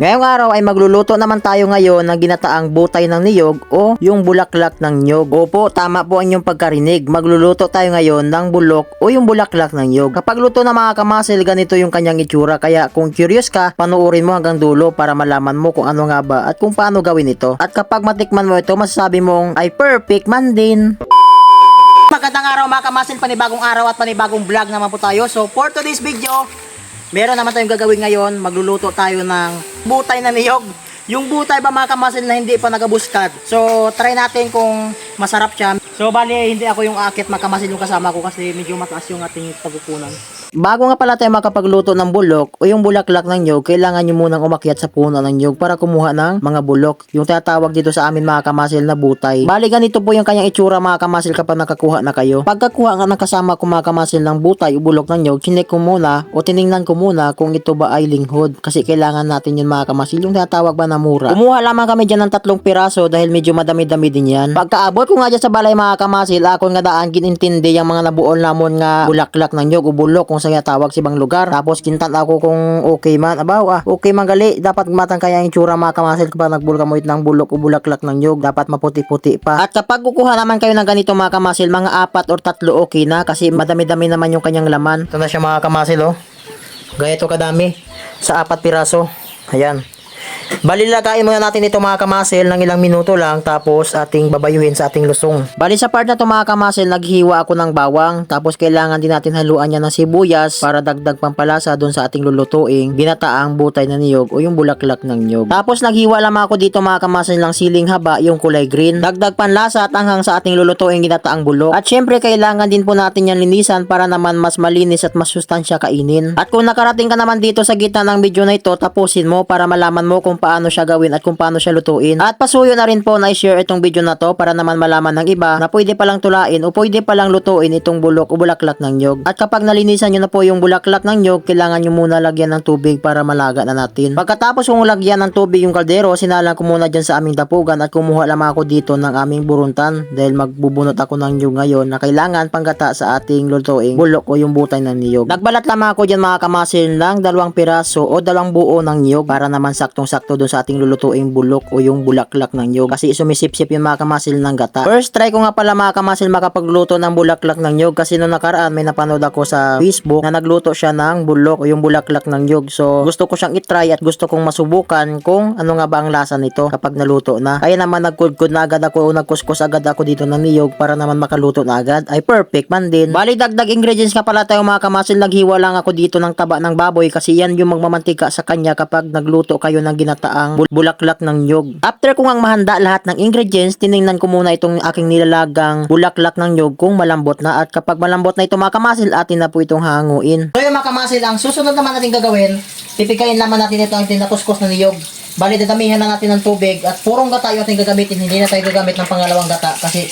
Ngayong araw ay magluluto naman tayo ngayon ng ginataang butay ng niyog o yung bulaklak ng niyog. Opo, tama po ang inyong pagkarinig. Magluluto tayo ngayon ng bulok o yung bulaklak ng niyog. Kapag luto na mga kamasil, ganito yung kanyang itsura. Kaya kung curious ka, panoorin mo hanggang dulo para malaman mo kung ano nga ba at kung paano gawin ito. At kapag matikman mo ito, masasabi mong ay perfect man din. Magandang araw mga kamasil, panibagong araw at panibagong vlog naman po tayo. So for today's video, meron naman tayong gagawin ngayon. Magluluto tayo ng butay na niyog. Yung butay ba mga kamasil na hindi pa nagabuskad. So try natin kung masarap siya. So bali hindi ako yung akit mga kamasil yung kasama ko kasi medyo mataas yung ating pagkukunan. Bago nga pala tayo makapagluto ng bulok o yung bulaklak ng nyog, kailangan nyo munang umakyat sa puno ng nyog para kumuha ng mga bulok. Yung tatawag dito sa amin mga kamasil na butay. Bali ganito po yung kanyang itsura mga kamasil kapag nakakuha na kayo. Pagkakuha nga ng kasama ko mga kamasil ng butay o bulok ng nyog, chinek ko muna o tiningnan ko muna kung ito ba ay linghod. Kasi kailangan natin yun mga kamasil yung tatawag ba na mura. Kumuha lamang kami dyan ng tatlong piraso dahil medyo madami-dami din yan. Pagkaabot ko nga dyan sa balay mga kamasil, ako nga daan kinintindi yung mga nabuol namon nga bulaklak ng nyog o bulok kung sa tawag sa ibang lugar. Tapos kintan ako kung okay man. Abaw ah, okay man gali. Dapat matang kaya yung tsura mga kamasil kapag nagbulkamoy ng bulok o bulaklak ng nyog. Dapat maputi-puti pa. At kapag kukuha naman kayo ng ganito mga kamasil, mga apat or tatlo okay na kasi madami-dami naman yung kanyang laman. Ito na siya mga kamasil oh. Ganito kadami sa apat piraso. Ayan. Bali lagayin muna natin ito mga kamasil ng ilang minuto lang tapos ating babayuhin sa ating lusong. Bali sa part na to mga kamasil naghiwa ako ng bawang tapos kailangan din natin haluan niya ng sibuyas para dagdag pampalasa doon sa ating lulutuing ginataang butay na niyog o yung bulaklak ng niyog. Tapos naghiwa lamang ako dito mga kamasil ng siling haba yung kulay green. Dagdag panlasa at anghang sa ating lulutuing ginataang bulok. At syempre kailangan din po natin yan linisan para naman mas malinis at mas sustansya kainin. At kung nakarating ka naman dito sa gitna ng video na ito tapusin mo para malaman mo kung paano siya gawin at kung paano siya lutuin. At pasuyo na rin po na i-share itong video na to para naman malaman ng iba na pwede palang tulain o pwede palang lutuin itong bulok o bulaklak ng nyog. At kapag nalinisan nyo na po yung bulaklak ng nyog, kailangan nyo muna lagyan ng tubig para malaga na natin. Pagkatapos kung lagyan ng tubig yung kaldero, sinalang ko muna dyan sa aming dapugan at kumuha lamang ako dito ng aming buruntan dahil magbubunot ako ng nyog ngayon na kailangan panggata sa ating lutuing bulok o yung butay ng niyog. Nagbalat lamang ako dyan mga kamasil ng dalawang piraso o dalawang buo ng niyog para naman saktong-sakto doon sa ating lulutuing bulok o yung bulaklak ng nyog kasi sumisip-sip yung mga kamasil ng gata. First try ko nga pala mga kamasil makapagluto ng bulaklak ng nyog kasi nung nakaraan may napanood ako sa Facebook na nagluto siya ng bulok o yung bulaklak ng nyog. So gusto ko siyang itry at gusto kong masubukan kung ano nga ba ang lasa nito kapag naluto na. Kaya naman nagkudkud na agad ako nagkuskus agad ako dito ng niyog para naman makaluto na agad. Ay perfect man din. Bali dagdag ingredients nga pala tayo mga kamasil naghiwa lang ako dito ng taba ng baboy kasi yan yung magmamantika sa kanya kapag nagluto kayo ng ginataang bul- bulaklak ng nyog. After ko ngang mahanda lahat ng ingredients, tiningnan ko muna itong aking nilalagang bulaklak ng nyog kung malambot na at kapag malambot na ito mga kamasil, atin na po itong hanguin. So yung mga kamasil, ang susunod naman natin gagawin, pipikain naman natin ito ang tinakuskus na niyog. Bali, dadamihan na natin ng tubig at purong gata yung ating gagamitin. Hindi na tayo gagamit ng pangalawang gata kasi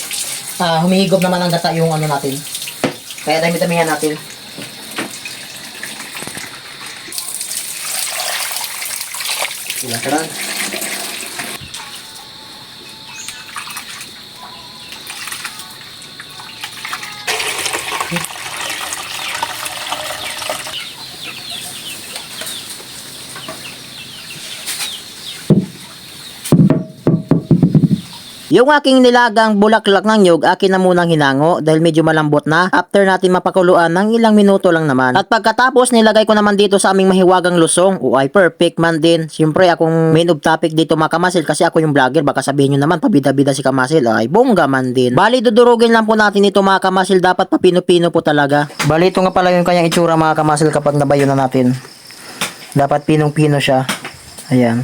ah, humihigop naman ang gata yung ano natin. Kaya dami-damihan natin. una granja. Yung aking nilagang bulaklak ng nyog, akin na munang hinango dahil medyo malambot na after natin mapakuluan ng ilang minuto lang naman. At pagkatapos nilagay ko naman dito sa aming mahiwagang lusong, ay perfect man din. Siyempre akong main of topic dito mga kasi ako yung vlogger, baka sabihin nyo naman pabida-bida si kamasil, ay bongga man din. Bali dudurugin lang po natin ito mga kamasil, dapat papino-pino po talaga. Bali ito nga pala yung kanyang itsura mga kamasil kapag nabayo na natin. Dapat pinong-pino siya. Ayan.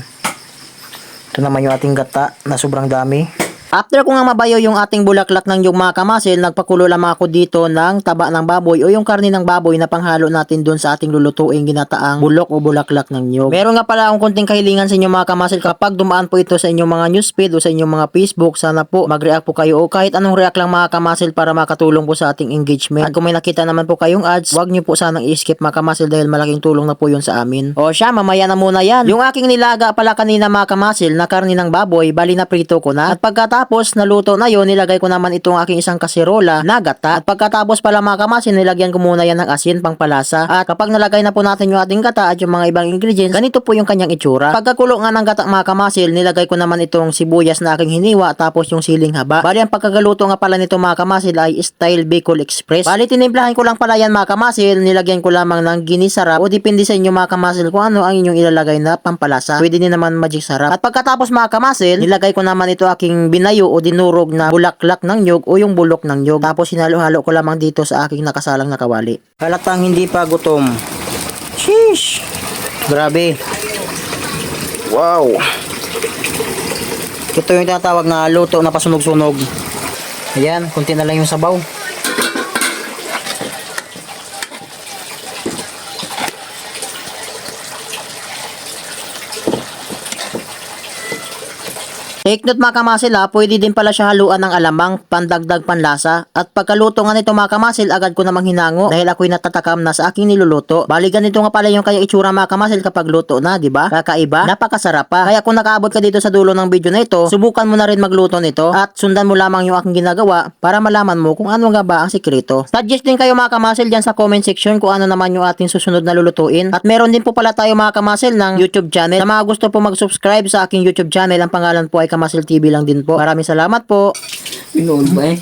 Ito naman yung ating gata na sobrang dami. After ko nga mabayo yung ating bulaklak ng yung mga kamasil, nagpakulo lamang ako dito ng taba ng baboy o yung karne ng baboy na panghalo natin dun sa ating lulutuing ginataang bulok o bulaklak ng nyog. Meron nga pala akong konting kahilingan sa inyo mga kamasil kapag dumaan po ito sa inyong mga newsfeed o sa inyong mga Facebook, sana po mag-react po kayo o kahit anong react lang mga kamasil para makatulong po sa ating engagement. At kung may nakita naman po kayong ads, wag niyo po sanang i-skip mga kamasil dahil malaking tulong na po yun sa amin. O siya, mamaya na muna yan. Yung aking nilaga pala kanina mga kamasil na karne ng baboy, bali na prito ko na. At pagkatapos pagkatapos naluto na yon nilagay ko naman itong aking isang kasirola na gata. At pagkatapos pala mga kamasil, nilagyan ko muna yan ng asin pangpalasa. At kapag nalagay na po natin yung ating gata at yung mga ibang ingredients, ganito po yung kanyang itsura. Pagkakulo nga ng gata mga kamasil, nilagay ko naman itong sibuyas na aking hiniwa tapos yung siling haba. Bali ang pagkagaluto nga pala nito mga kamasil ay style Bicol Express. Bali tinimplahan ko lang pala yan mga kamasil, nilagyan ko lamang ng ginisarap o depende sa inyo mga kamasil kung ano ang inyong ilalagay na pampalasa. Pwede din naman magic sarap. At pagkatapos mga kamasil, nilagay ko naman ito aking binayo o dinurog na bulaklak ng nyog o yung bulok ng nyog. Tapos hinalo-halo ko lamang dito sa aking nakasalang na kawali. Halatang hindi pa gutom. Sheesh! Grabe. Wow! Ito yung tinatawag na luto na pasunog-sunog. Ayan, kunti na lang yung sabaw. Take note mga kamasil ha, pwede din pala siya haluan ng alamang, pandagdag panlasa. At pagkaluto nga nito mga kamasil, agad ko namang hinango dahil ako'y natatakam na sa aking niluluto. Bali ganito nga pala yung kaya itsura mga kamasil kapag luto na, di ba? Kakaiba, napakasarap pa. Kaya kung nakaabot ka dito sa dulo ng video na ito, subukan mo na rin magluto nito at sundan mo lamang yung aking ginagawa para malaman mo kung ano nga ba ang sikreto. Suggest din kayo mga kamasil dyan sa comment section kung ano naman yung ating susunod na lulutuin. At meron din po pala tayo mga kamasil ng YouTube channel. Sa mga gusto po mag-subscribe sa aking YouTube channel, ang pangalan po ay Kamasil TV lang din po. Maraming salamat po. Pinood ba eh?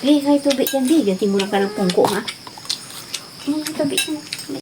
Eh, hay tubig yan, di. Ganti mo lang ka ng pungko, ha? Hmm, tubig mo.